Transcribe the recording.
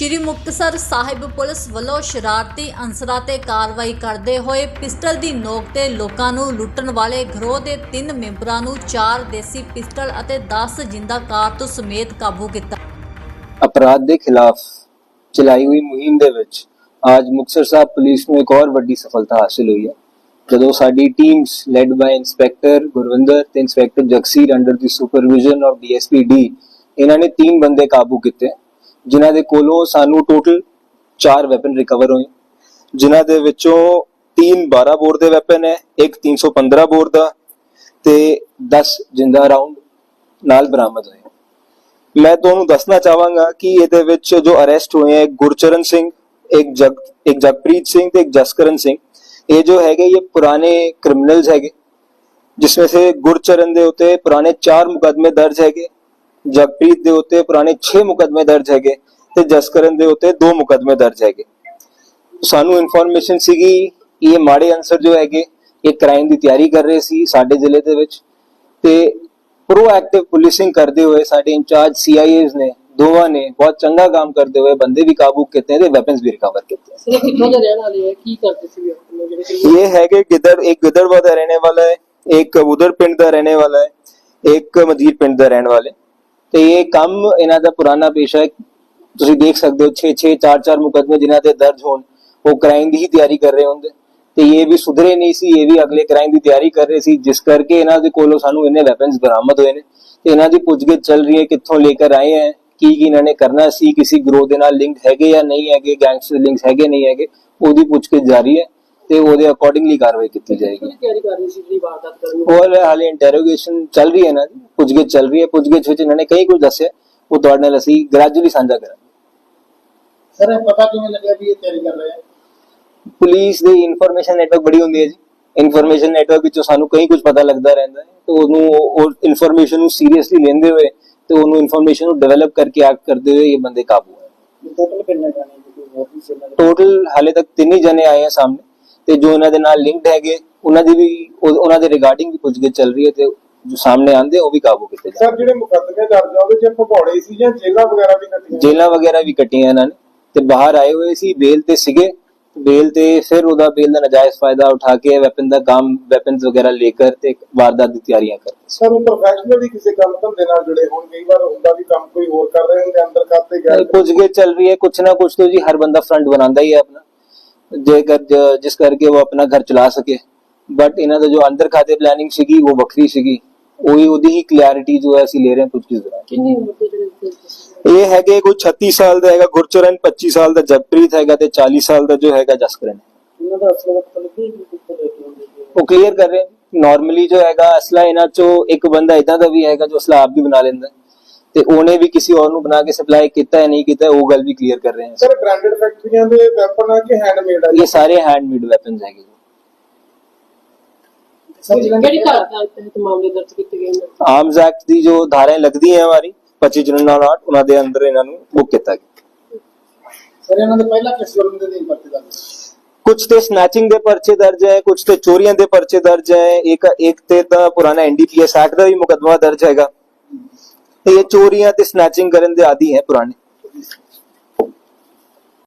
ਸ਼੍ਰੀ Muktsar Sahib police ਵੱਲੋਂ ਸ਼ਰਾਰਤੀ ਅਨਸਰਾਂ ਤੇ ਕਾਰਵਾਈ ਕਰਦੇ ਹੋਏ ਪਿਸਟਲ ਦੀ ਨੋਕ ਤੇ ਲੋਕਾਂ ਨੂੰ ਲੁੱਟਣ ਵਾਲੇ ਗਰੋਹ ਦੇ ਤਿੰਨ ਮੈਂਬਰਾਂ ਨੂੰ ਚਾਰ ਦੇਸੀ ਪਿਸਟਲ ਅਤੇ 10 ਜਿੰਦਾ ਕਾਰਤੂਸ ਸਮੇਤ ਕਾਬੂ ਕੀਤਾ। ਅਪਰਾਧ ਦੇ ਖਿਲਾਫ ਚਲਾਈ ਹੋਈ ਮੁਹਿੰਮ ਦੇ ਵਿੱਚ ਅੱਜ ਮੁਕਤਸਰ ਸਾਹਿਬ ਪੁਲਿਸ ਨੂੰ ਇੱਕ ਹੋਰ ਵੱਡੀ ਸਫਲਤਾ ਹਾਸਲ ਹੋਈ ਹੈ। ਜਦੋਂ ਸਾਡੀ teams led by inspector Gurvinder ਤੇ inspector Jagsir under the supervision of DSP D ਇਹਨਾਂ ਨੇ ਤਿੰਨ ਬੰਦੇ ਕਾਬੂ ਕੀਤੇ। ਜਿਨ੍ਹਾਂ ਦੇ ਕੋਲੋਂ ਸਾਨੂੰ ਟੋਟਲ 4 ਵੈਪਨ ਰਿਕਵਰ ਹੋਏ। ਜਿਨ੍ਹਾਂ ਦੇ ਵਿੱਚੋਂ 3 12 ਬੋਰ ਦੇ ਵੈਪਨ ਹੈ, ਇੱਕ 315 ਬੋਰ ਦਾ ਤੇ 10 ਜਿੰਦਾ ਰਾਉਂਡ ਨਾਲ ਬਰਾਮਦ ਹੋਏ। ਮੈਂ ਤੁਹਾਨੂੰ ਦੱਸਣਾ ਚਾਹਾਂਗਾ ਕਿ ਇਹਦੇ ਵਿੱਚ ਜੋ ਅਰੈਸਟ ਹੋਏ ਹੈ, ਗੁਰਚਰਨ ਸਿੰਘ, ਇੱਕ ਜਗ, ਇੱਕ ਜਗਪ੍ਰੀਤ ਸਿੰਘ ਤੇ ਇੱਕ ਜਸਕਰਨ ਸਿੰਘ। ਇਹ ਜੋ ਹੈਗੇ ਇਹ ਪੁਰਾਣੇ ਕ੍ਰਿਮੀਨਲਸ ਹੈਗੇ, ਜਿਸ ਵਿੱਚ ਗੁਰਚਰਨ ਦੇ ਉਤੇ ਪੁਰਾਣੇ 4 ਮੁਕਦਮੇ ਦਰਜ ਹੈਗੇ। ਜਗਪ੍ਰੀਤ ਦੇ ਉੱਤੇ ਪੁਰਾਣੇ 6 ਮੁਕਦਮੇ ਦਰਜ ਹੈਗੇ ਤੇ ਜਸਕਰਨ ਦੇ ਉੱਤੇ 2 ਮੁਕਦਮੇ ਦਰਜ ਹੈਗੇ। ਸਾਨੂੰ ਇਨਫੋਰਮੇਸ਼ਨ ਸੀਗੀ ਇਹ ਮਾੜੇ ਅਨਸਰ ਜੋ ਹੈਗੇ ਇਹ ਕ੍ਰਾਈਮ ਦੀ ਤਿਆਰੀ ਕਰ ਰਹੇ ਸੀ ਸਾਡੇ ਜ਼ਿਲ੍ਹੇ ਦੇ ਵਿੱਚ ਤੇ ਪ੍ਰੋਐਕਟਿਵ ਪੁਲਿਸਿੰਗ ਕਰਦੇ ਹੋਏ ਸਾਡੇ ਇੰਚਾਰਜ ਸੀਆਈਏਸ ਨੇ ਦੋਵਾਂ ਨੇ ਬਹੁਤ ਚੰਗਾ ਕੰਮ ਕਰਦੇ ਹੋਏ ਬੰਦੇ ਵੀ ਕਾਬੂ ਕੀਤੇ ਤੇ ਵੈਪਨਸ ਵੀ ਰਿਕਵਰ ਕੀਤੇ। ਇਹ ਹੈਗੇ ਗਿੱਦੜ ਇੱਕ ਗਿੱਦੜਵਾ ਦਾ ਰਹਿਣੇ ਵਾਲਾ ਹੈ ਇੱਕ ਉਧਰ ਪਿੰਡ ਦਾ ਰਹਿਣੇ ਵਾਲਾ ਹੈ ਇੱਕ ਮਦੀਰ ਪਿੰਡ ਦਾ ਰਹਿਣ ਵਾਲਾ ਹੈ। ਤੇ ਇਹ ਕੰਮ ਇਹਨਾਂ ਦਾ ਪੁਰਾਣਾ ਪੇਸ਼ਾ ਹੈ। ਤੁਸੀਂ ਦੇਖ ਸਕਦੇ ਹੋ 6 6 4 4 ਮੁਕਦਮੇ ਜਿਨ੍ਹਾਂ ਤੇ ਦਰਜ ਹੋਣ, ਉਹ ਕ੍ਰਾਈਮ ਦੀ ਹੀ ਤਿਆਰੀ ਕਰ ਰਹੇ ਹੁੰਦੇ। ਤੇ ਇਹ ਵੀ ਸੁਧਰੇ ਨਹੀਂ ਸੀ, ਇਹ ਵੀ ਅਗਲੇ ਕ੍ਰਾਈਮ ਦੀ ਤਿਆਰੀ ਕਰ ਰਹੇ ਸੀ, ਜਿਸ ਕਰਕੇ ਇਹਨਾਂ ਦੇ ਕੋਲੋਂ ਸਾਨੂੰ ਇੰਨੇ ਵੈਪਨਸ ਬਰਾਮਦ ਹੋਏ ਨੇ। ਤੇ ਇਹਨਾਂ ਦੀ ਪੁੱਛਗਿੱਛ ਚੱਲ ਰਹੀ ਹੈ, ਕਿੱਥੋਂ ਲੈ ਕੇ ਆਏ ਹੈ, ਕੀ ਕੀ ਇਹਨਾਂ ਨੇ ਕਰਨਾ ਸੀ, ਕਿਸੇ ਗਰੋਹ ਦੇ ਨਾਲ ਲਿੰਕ ਹੈਗੇ ਜਾਂ ਨਹੀਂ ਹੈਗੇ ਗੈਂਗਸਟਰ ਲਿੰਕਸ ਹੈਗੇ, ਨਹੀਂ ਹੈਗੇ, ਉਹਦੀ ਪੁੱਛਗਿੱਛ ਜਾਰੀ ਹੈ। ਤੇ ਉਹਦੇ ਅਕੋਰਡਿੰਗਲੀ ਕਾਰਵਾਈ ਕੀਤੀ ਜਾਏਗੀ। ਤਿਆਰੀ ਕਰ ਰਹੀ ਸੀ ਜਿਹੜੀ ਵਾਰਦਾਤ ਕਰਨ ਹੋਰ ਹਾਲੇ ਇੰਟਰੋਗੇਸ਼ਨ ਚੱਲ ਰਹੀ ਹੈ ਨਾ ਪੁੱਛਗਿੱਛ ਚੱਲ ਰਹੀ ਹੈ। ਪੁੱਛਗਿੱਛ ਵਿੱਚ ਇਹਨਾਂ ਨੇ ਕਈ ਕੁਝ ਦੱਸਿਆ। ਉਹ ਤੁਹਾਡੇ ਨਾਲ ਅਸੀਂ ਗ੍ਰੈਜੂਅਲੀ ਸਾਂਝਾ ਕਰਾਂਗੇ। ਸਰ ਇਹ ਪਤਾ ਕਿਵੇਂ ਲੱਗਿਆ ਵੀ ਇਹ ਤਿਆਰੀ ਕਰ ਰਹੇ ਹੈ ਪੁਲਿਸ ਦੀ ਇਨਫੋਰਮੇਸ਼ਨ ਨੈਟਵਰਕ ਬੜੀ ਹੁੰਦੀ ਹੈ ਜੀ। ਇਨਫੋਰਮੇਸ਼ਨ ਨੈਟਵਰਕ ਵਿੱਚੋਂ ਸਾਨੂੰ ਕਈ ਕੁਝ ਪਤਾ ਲੱਗਦਾ ਰਹਿੰਦਾ ਹੈ। ਤੇ ਉਹਨੂੰ ਉਹ- ਇਨਫੋਰਮੇਸ਼ਨ ਨੂੰ ਸੀਰੀਅਸਲੀ ਲੈਂਦੇ ਹੋਏ ਤੇ ਉਹਨੂੰ ਇਨਫੋਰਮੇਸ਼ਨ ਨੂੰ ਡਿਵੈਲਪ ਕਰਕੇ ਐਕਟ ਕਰਦੇ ਹੋਏ ਇਹ ਬੰਦੇ ਕਾਬੂ ਹੈ ਟੋਟਲ ਕਿੰਨੇ ਜਾਣੇ ਟੋਟਲ ਹਾਲੇ ਤੱਕ ਤਿੰਨ ਹੀ ਜਣੇ ਆਏ ਆ ਸਾਹਮਣੇ। ਤੇ ਜੋ ਇਹਨਾਂ ਦੇ ਨਾਲ ਲਿੰਕਡ ਹੈਗੇ ਉਹਨਾਂ ਦੀ ਵੀ ਉਹਨਾਂ ਦੇ ਰਿਗਾਰਡਿੰਗ ਵੀ ਪੁੱਛਗਿੱਛ ਚੱਲ ਰਹੀ ਹੈ ਤੇ ਜੋ ਸਾਹਮਣੇ ਆਂਦੇ ਉਹ ਵੀ ਕਾਬੂ ਕੀਤੇ ਜਾਣ ਸਰ ਜਿਹੜੇ ਮੁਕੱਦਮੇ ਦਰਜ ਆ ਉਹਦੇ ਚ ਭਗੌੜੇ ਸੀ ਜਾਂ ਜੇਲਾ ਵਗੈਰਾ ਵੀ ਕੱਟੀਆਂ? ਜੇਲਾ ਵਗੈਰਾ ਵੀ ਕੱਟੀਆਂ ਇਹਨਾਂ ਨੇ ਤੇ ਬਾਹਰ ਆਏ ਹੋਏ ਸੀ ਬੇਲ ਤੇ ਸੀਗੇ। ਬੇਲ ਤੇ ਫਿਰ ਉਹਦਾ ਬੇਲ ਦਾ ਨਜਾਇਜ਼ ਫਾਇਦਾ ਉਠਾ ਕੇ ਵੈਪਨ ਦਾ ਕੰਮ ਵੈਪਨਸ ਵਗੈਰਾ ਲੈ ਕੇ ਤੇ ਵਾਰਦਾਤ ਦੀ ਤਿਆਰੀਆਂ ਕਰ ਸਰ ਉਹ ਪ੍ਰੋਫੈਸ਼ਨਲੀ ਕਿਸੇ ਕੰਮ ਧੰਦੇ ਨਾਲ ਜੁੜੇ ਹੋਣ ਕਈ ਵਾਰ ਹੁੰਦਾ ਵੀ ਕੰਮ ਕੋਈ ਹੋਰ ਕਰ ਰਹੇ ਹੁੰਦੇ ਅੰਦਰ ਖਾਤੇ ਗਏ ਕੁਝ ਗੇ ਚੱਲ ਰਹੀ ਹੈ ਕੁਛ ਨਾ ਕੁਛ ਤੋਂ ਜੀ ਹਰ ਬੰਦਾ ਫਰੰਟ ਬਣਾਉਂਦਾ ਹੀ ਹੈ ਆਪਣਾ। ਜੇਕਰ ਜਿਸ ਕਰਕੇ ਉਹ ਆਪਣਾ ਘਰ ਚਲਾ ਸਕੇ। ਬਟ ਇਹਨਾਂ ਦਾ ਜੋ ਅੰਦਰ ਖਾਤੇ ਪਲੈਨਿੰਗ ਸੀਗੀ ਉਹ ਵੱਖਰੀ ਸੀਗੀ। ਉਹੀ ਉਹਦੀ ਹੀ ਕਲੈਰਿਟੀ ਜੋ ਹੈ ਅਸੀਂ ਲੈ ਰਹੇ ਹਾਂ ਕੁਝ ਕਿਸ ਤਰ੍ਹਾਂ ਕਿੰਨੀ ਇਹ ਹੈਗੇ ਕੋਈ 36 ਸਾਲ ਦਾ ਹੈਗਾ ਗੁਰਚਰਨ 25 ਸਾਲ ਦਾ ਜਗਪ੍ਰੀਤ ਹੈਗਾ ਤੇ 40 ਸਾਲ ਦਾ ਜੋ ਹੈਗਾ ਜਸਕਰਨ। ਇਹਨਾਂ ਦਾ ਅਸਲ ਵਕਤ ਉਹ ਕਲੀਅਰ ਕਰ ਰਹੇ ਨਾਰਮਲੀ ਜੋ ਹੈਗਾ ਅਸਲਾ ਇਹਨਾਂ ਚੋਂ ਇੱਕ ਬੰਦਾ ਇਦਾਂ ਦਾ ਵੀ ਹੈਗਾ ਜੋ ਅਸਲਾ ਆਪ ਵੀ ਬਣਾ ਲੈਂਦਾ। ਤੇ ਉਹਨੇ ਵੀ ਕਿਸੇ ਹੋਰ ਨੂੰ ਬਣਾ ਕੇ ਸਪਲਾਈ ਕੀਤਾ ਹੈ ਨਹੀਂ ਕੀਤਾ ਹੈ, ਉਹ ਗੱਲ ਵੀ ਕਲੀਅਰ ਕਰ ਰਹੇ ਹਾਂ। ਸਰ ਬ੍ਰਾਂਡਡ ਫੈਕਟਰੀਆਂ ਦੇ ਵੈਪਨ ਆ ਕਿ ਹੈਂਡਮੇਡ ਆ? ਇਹ ਸਾਰੇ ਹੈਂਡਮੇਡ ਵੈਪਨਸ ਹੈਗੇ ਸਰ ਕਿਹੜੀ ਧਾਰਾ ਦਾ ਤਹਿਤ ਮਾਮਲੇ ਦਰਜ ਕੀਤੇ ਗਏ ਨੇ? ਆਰਮਸ ਐਕਟ ਦੀ ਜੋ ਧਾਰਾएं ਲੱਗਦੀ ਹੈ ਹਮਾਰੀ 25 ਜਨਰਲ ਨਾਟ ਉਹਨਾਂ ਦੇ ਅੰਦਰ ਇਹਨਾਂ ਨੂੰ ਬੁੱਕ ਕੀਤਾ ਗਿਆ। ਸਰ ਇਹਨਾਂ ਦੇ ਪਹਿਲਾਂ ਕਿਸ ਜੁਰਮ ਦੇ ਨਹੀਂ ਪਰਚੇ ਦਰਜ ਕੁਝ ਤੇ ਸਨੈਚਿੰਗ ਦੇ ਪਰਚੇ ਦਰਜ ਹੈ ਕੁਝ ਤੇ ਚੋਰੀਆਂ ਦੇ ਪਰਚੇ ਦਰਜ ਹੈ ਇੱਕ ਇੱਕ ਤੇ ਤਾਂ ਪੁਰਾਣਾ ਐਨਡੀਪੀਐਸ ਐਕਟ ਦਾ ਵੀ ਮੁਕੱਦਮਾ ਦਰਜ ਹੈਗਾ। ਤੇ ਇਹ ਚੋਰੀਆਂ ਤੇ ਸਨੈਚਿੰਗ ਕਰਨ ਦੇ ਆਦੀ ਹੈ ਪੁਰਾਣੇ